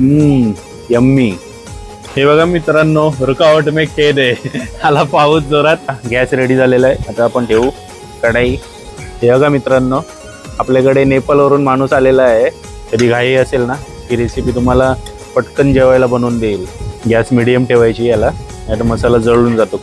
हम्म यम्मी. हे बघा मित्रांनो रुकावट मे खेद आहे आला पाऊस जोरात. गॅस रेडी झालेला आहे. आता आपण ठेवू. कढाई. हे बघा मित्रांनो आपल्याकडे नेपाळवरून माणूस आलेला आहे. कधी घाई असेल ना ही रेसिपी तुम्हाला पटकन जेवायला बनवून देईल. गॅस मिडियम ठेवायची याला. नाही तर मसाला जळून जातो.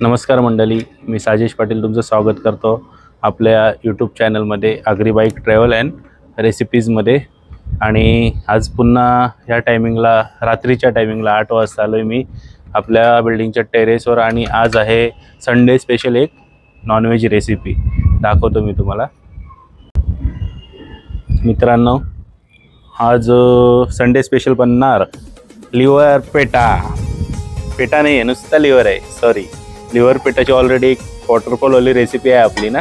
नमस्कार मंडळी मी साजेश पाटील तुमचं स्वागत करतो. आपल्या यूट्यूब चॅनलमध्ये आगरी बाईक ट्रॅव्हल अँड रेसिपीजमध्ये आणि आज पुन्हा ह्या टायमिंगला रात्रीच्या टायमिंगला आठ वाजता आलो आहे मी आपल्या बिल्डिंगच्या टेरेसवर आणि आज आहे संडे स्पेशल एक नॉनव्हेज रेसिपी दाखवतो मी तुम्हाला. मित्रांनो आज संडे स्पेशल बनणार लिव्हर पेटा. पेटा नाही आहे नुसता लिव्हर आहे. सॉरी लिव्हर पेटाची ऑलरेडी एक वॉटरफॉलवाली रेसिपी आहे आपली ना?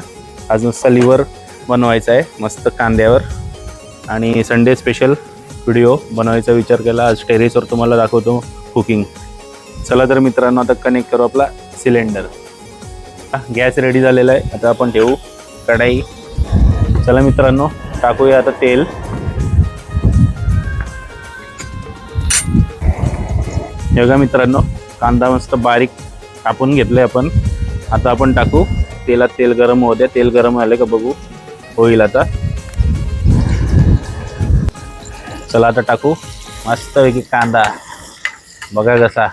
आज सलीवर बनवायचा आहे मस्त कांद्यावर. आणि संडे स्पेशल व्हिडिओ बनवायचा विचार केला. आज टेरेसवर तुम्हाला दाखवतो कुकिंग चला तर मित्रांनो आता कनेक्ट करू आपला सिलेंडर गॅस रेडी झालेला आहे. आता आपण ठेवू कढाई. चला मित्रांनो टाकूया आता तेल. बघा मित्रांनो कांदा मस्त बारीक कापून घेतलाय आपण. आता आपण टाकू तेलात तेल गरम होऊ द्या. तेल गरम झालं का बघू. होईल आता. चला आता टाकू. मस्तपैकी कांदा. बघा कसा.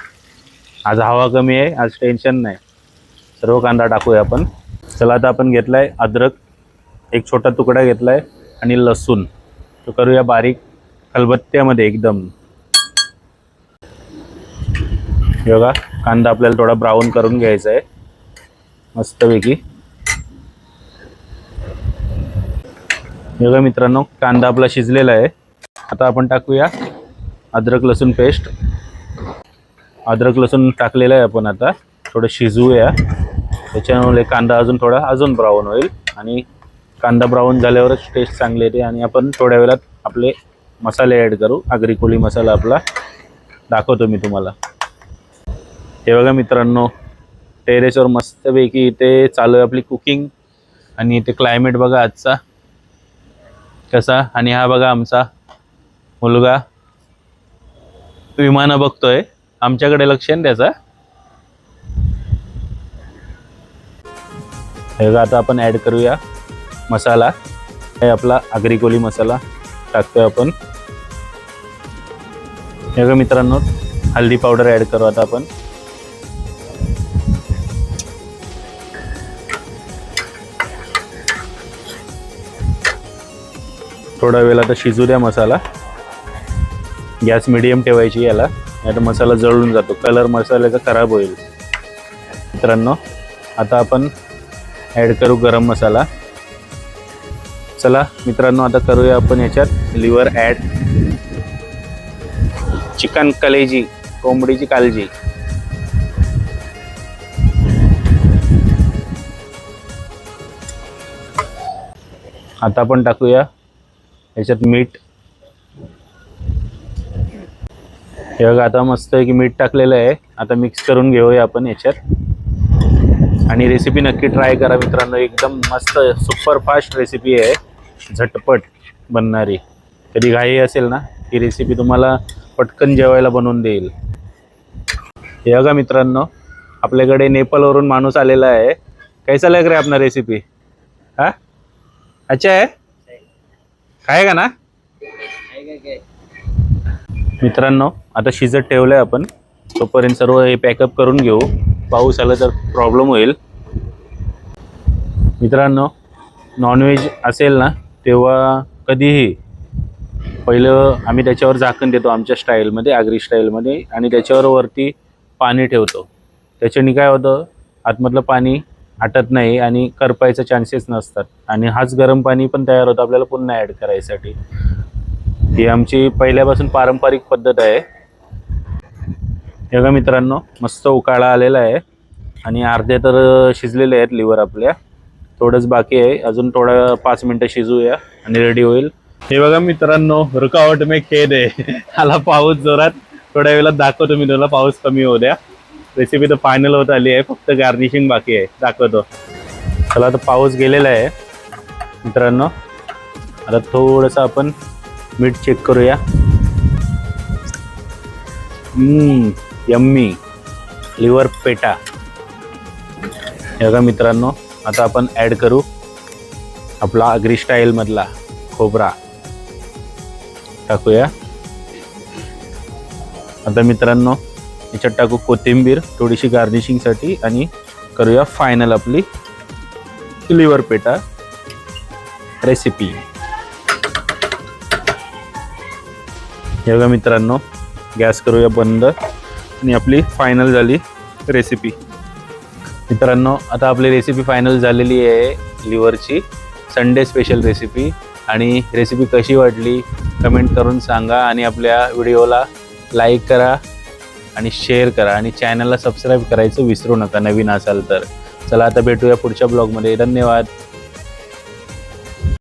आज हवा कमी आहे आज टेन्शन नाही. सर्व कांदा टाकूया आपण. चला आता आपण घेतलाय अद्रक. एक छोटा तुकडा घेतलाय आणि लसूण. तो करूया बारीक खलबत्त्यामध्ये एकदम. बघा कांदा आपल्याला थोडा ब्राऊन करून घ्यायचा आहे. मस्तपैकी. हे बघा मित्रांनो कांदा आपला शिजलेला आहे. आता आपण टाकूया अद्रक लसूण पेस्ट. अद्रक लसूण टाकलेलं आहे आपण आता. थोडं शिजवूया. त्याच्यामुळे कांदा अजून थोडा अजून ब्राऊन होईल. आणि कांदा ब्राऊन झाल्यावरच टेस्ट चांगली येते. आणि आपण थोड्या वेळात आपले मसाले ॲड करू. आगरी कोळी मसाला आपला. दाखवतो मी तुम्हाला. हे बघा मित्रांनो टेरेसवर मस्तपैकी इथे चालू आहे आपली कुकिंग आणि इथे क्लायमेट बघा आजचा. कसा? आणि हा बघा आमचा मुलगा. विमानं बघतोय. आमच्याकडे लक्ष आहे त्याचा. हे आता आपण ॲड करूया मसाला. हे आपला आगरी कोली मसाला टाकतोय आपण. हे मित्रांनो हल्दी पावडर ॲड करू आता आपण. थोडा वेळ आता शिजू द्या मसाला. गॅस मिडियम ठेवायची याला. नाही तर मसाला जळून जातो. कलर मसाल्याचा खराब होईल. मित्रांनो आता आपण ॲड करू गरम मसाला. चला मित्रांनो आता करूया आपण याच्यात लिव्हर ॲड चिकन कलेजी कोंबडीची काळजी आता आपण टाकूया याच्यात मीठ. हे बघा आता मस्त आहे की मीठ टाकलेलं आहे. आता मिक्स करून घेऊया आपण याच्यात. आणि रेसिपी नक्की ट्राय करा मित्रांनो. एकदम मस्त सुपर फास्ट रेसिपी आहे. झटपट बनणारी. कधी घाई असेल ना ही रेसिपी तुम्हाला पटकन जेवायला बनवून देईल. हे बघा मित्रांनो आपल्याकडे नेपाळवरून माणूस आलेला आहे. कैसा लग रे आपला रेसिपी हा? अच्छा आहे? खायगा ना? मित्रांनो आता शिजत ठेवलं आहे आपण. तोपर्यंत सर्व हे पॅकअप करून घेऊ. पाऊस आला तर प्रॉब्लेम होईल. मित्रांनो नॉनव्हेज असेल ना तेव्हा कधीही पहिलं आम्ही त्याच्यावर झाकण देतो आमच्या स्टाईलमध्ये आगरी स्टाईलमध्ये आणि त्याच्यावर वरती पाणी ठेवतो. त्याच्याने काय होतं? आतमधलं पाणी आटत नाही आणि करपायचे चान्सेस नसतात. आणि हाच गरम पाणी पण तयार होतं. आपल्याला पुन्हा ॲड करायसाठी. ही आमची पहिल्यापासून पारंपरिक पद्धत आहे. हे बघा मित्रांनो मस्त उकाळा आलेला आहे. आणि अर्धे तर शिजलेले आहेत लिव्हर आपल्या. थोडंच बाकी आहे. अजून थोडं पाच मिनटं शिजूया आणि रेडी होईल. हे बघा मित्रांनो रुकावट मे खेद आहे. आला पाऊस जोरात. थोड्या वेळेला दाखवतो मी तुला पाऊस कमी होऊ द्या. रेसिपी तर फायनल होत आली आहे फक्त गार्निशिंग बाकी आहे. दाखवतो. चला आता पाऊस गेलेला आहे मित्रांनो. आता थोडंसं आपण मीठ चेक करूया. यम्मी. Liver pate. हे बघा मित्रांनो आता आपण ॲड करू आपला अग्री स्टाईलमधला खोबरा. टाकूया. आता मित्रांनो याच्यात टाकू कोथिंबीर थोडीशी गार्निशिंगसाठी आणि करूया फायनल आपली लिव्हर पेटा रेसिपी हे बघा मित्रांनो गॅस करूया बंद आणि आपली फायनल झाली रेसिपी मित्रांनो आता आपली रेसिपी फायनल झालेली आहे लिव्हरची संडे स्पेशल रेसिपी आणि रेसिपी कशी वाटली कमेंट करून सांगा आणि आपल्या व्हिडिओला लाईक करा. आणि शेअर करा आणि चॅनलला सबस्क्राईब करायचं विसरू नका नवीन असाल तर. चला आता भेटूया पुढच्या ब्लॉगमध्ये धन्यवाद.